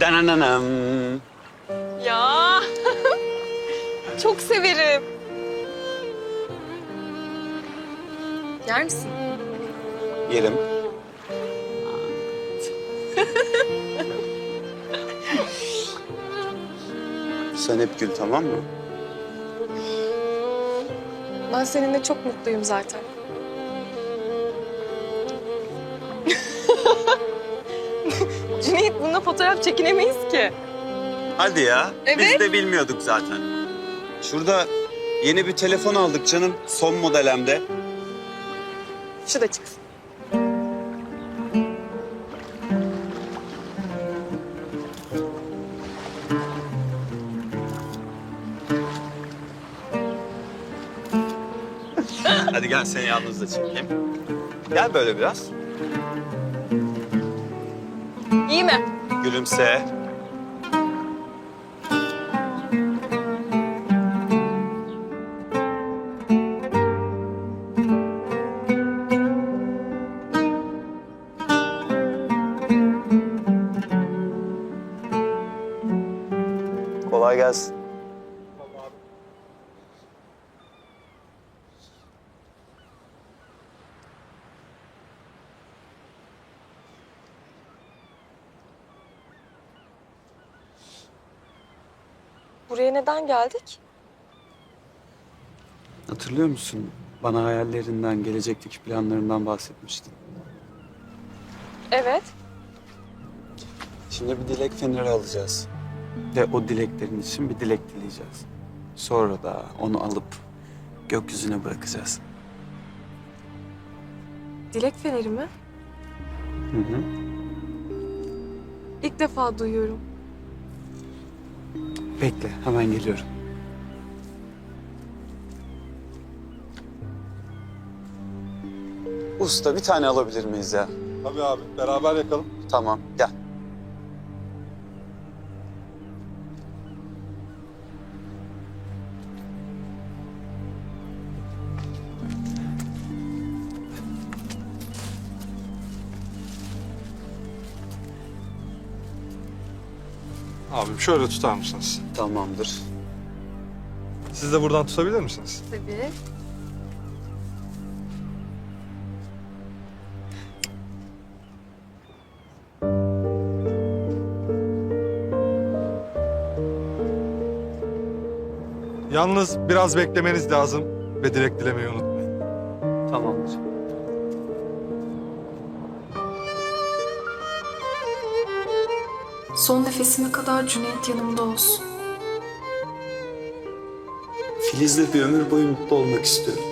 Dananam. Ya. Çok severim. Yer misin? Yerim. Sen hep gül tamam mı? Ben seninle çok mutluyum zaten. Cüneyt bununla fotoğraf çekinemeyiz ki. Hadi ya. Biz Evet. de bilmiyorduk zaten. Şurada yeni bir telefon aldık canım. Son model hem de. Şu da çıksın. Hadi gel seni yalnız da çekeyim. Gel böyle biraz. İyi mi? Gülümse. Kolay gelsin. Buraya neden geldik? Hatırlıyor musun? Bana hayallerinden, gelecekteki planlarından bahsetmiştin. Evet. Şimdi bir dilek feneri alacağız. Ve o dileklerin için bir dilek dileyeceğiz. Sonra da onu alıp gökyüzüne bırakacağız. Dilek feneri mi? Hı hı. İlk defa duyuyorum. Bekle, hemen geliyorum. Usta bir tane alabilir miyiz ya? Tabii abi beraber yakalım. Tamam, gel. Abim şöyle tutar mısınız? Tamamdır. Siz de buradan tutabilir misiniz? Tabii. Yalnız biraz beklemeniz lazım ve dilek dilemeyi unutmayın. Tamamdır. Son nefesime kadar Cüneyt yanımda olsun. Filiz'le bir ömür boyu mutlu olmak istiyorum.